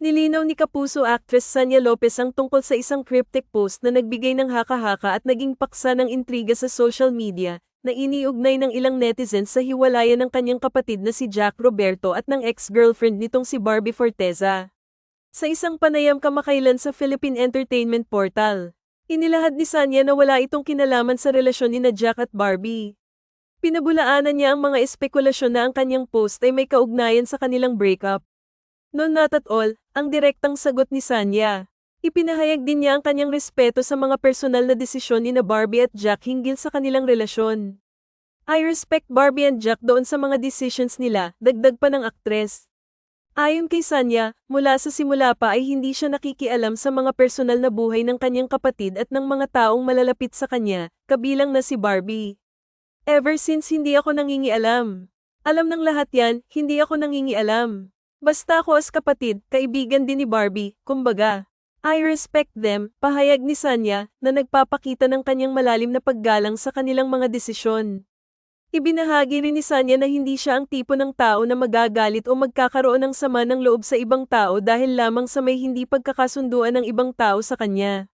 Nilinaw ni Kapuso actress Sanya Lopez ang tungkol sa isang cryptic post na nagbigay ng haka-haka at naging paksa ng intriga sa social media na iniugnay ng ilang netizens sa hiwalayan ng kanyang kapatid na si Jack Roberto at ng ex-girlfriend nitong si Barbie Forteza. Sa isang panayam kamakailan sa Philippine Entertainment Portal, inilahad ni Sanya na wala itong kinalaman sa relasyon ni na Jack at Barbie. Pinabulaanan niya ang mga espekulasyon na ang kanyang post ay may kaugnayan sa kanilang breakup. No not at all, ang direktang sagot ni Sanya. Ipinahayag din niya ang kanyang respeto sa mga personal na desisyon ni na Barbie at Jack hinggil sa kanilang relasyon. I respect Barbie and Jack doon sa mga decisions nila, dagdag pa ng aktres. Ayon kay Sanya, mula sa simula pa ay hindi siya nakikialam sa mga personal na buhay ng kanyang kapatid at ng mga taong malalapit sa kanya, kabilang na si Barbie. Ever since hindi ako nangingialam. Alam ng lahat yan, hindi ako nangingialam. Basta ako as kapatid, kaibigan din ni Barbie, kumbaga. I respect them, pahayag ni Sanya, na nagpapakita ng kanyang malalim na paggalang sa kanilang mga desisyon. Ibinahagi rin ni Sanya na hindi siya ang tipo ng tao na magagalit o magkakaroon ng sama ng loob sa ibang tao dahil lamang sa may hindi pagkakasunduan ng ibang tao sa kanya.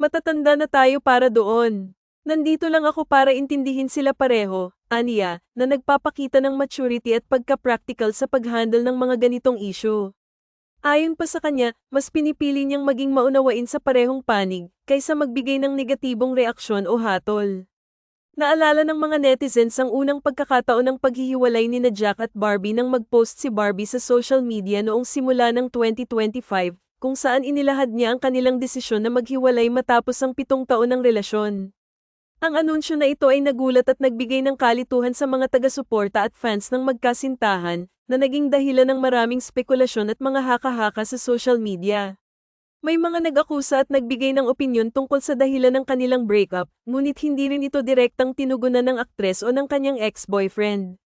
Matatanda na tayo para doon. Nandito lang ako para intindihin sila pareho, aniya, na nagpapakita ng maturity at pagka-practical sa pag-handle ng mga ganitong issue. Ayon pa sa kanya, mas pinipili niyang maging maunawain sa parehong panig, kaysa magbigay ng negatibong reaksyon o hatol. Naalala ng mga netizens ang unang pagkakataon ng paghihiwalay ni na Jack at Barbie nang mag-post si Barbie sa social media noong simula ng 2025, kung saan inilahad niya ang kanilang desisyon na maghiwalay matapos ang pitong taon ng relasyon. Ang anunsyo na ito ay nagulat at nagbigay ng kalituhan sa mga taga-suporta at fans ng magkasintahan, na naging dahilan ng maraming spekulasyon at mga haka-haka sa social media. May mga nag-akusa at nagbigay ng opinyon tungkol sa dahilan ng kanilang breakup, ngunit hindi rin ito direktang tinugunan ng aktres o ng kanyang ex-boyfriend.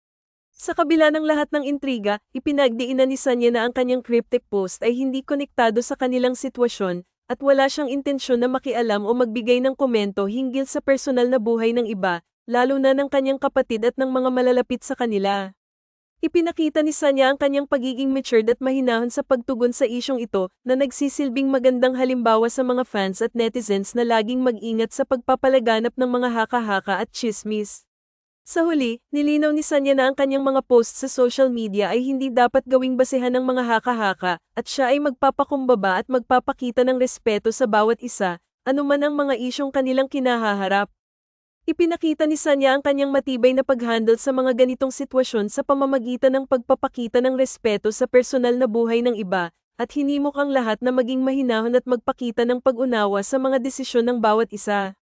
Sa kabila ng lahat ng intriga, ipinagdiinan ni Sanya na ang kanyang cryptic post ay hindi konektado sa kanilang sitwasyon, at wala siyang intensyon na makialam o magbigay ng komento hinggil sa personal na buhay ng iba, lalo na ng kanyang kapatid at ng mga malalapit sa kanila. Ipinakita ni Sanya ang kanyang pagiging matured at mahinahon sa pagtugon sa isyong ito na nagsisilbing magandang halimbawa sa mga fans at netizens na laging mag-ingat sa pagpapalaganap ng mga haka-haka at chismis. Sa huli, nilinaw ni Sanya na ang kanyang mga posts sa social media ay hindi dapat gawing basehan ng mga haka-haka at siya ay magpapakumbaba at magpapakita ng respeto sa bawat isa, anuman ang mga isyong kanilang kinahaharap. Ipinakita ni Sanya ang kanyang matibay na pag-handle sa mga ganitong sitwasyon sa pamamagitan ng pagpapakita ng respeto sa personal na buhay ng iba, at hinimok ang lahat na maging mahinahon at magpakita ng pag-unawa sa mga desisyon ng bawat isa.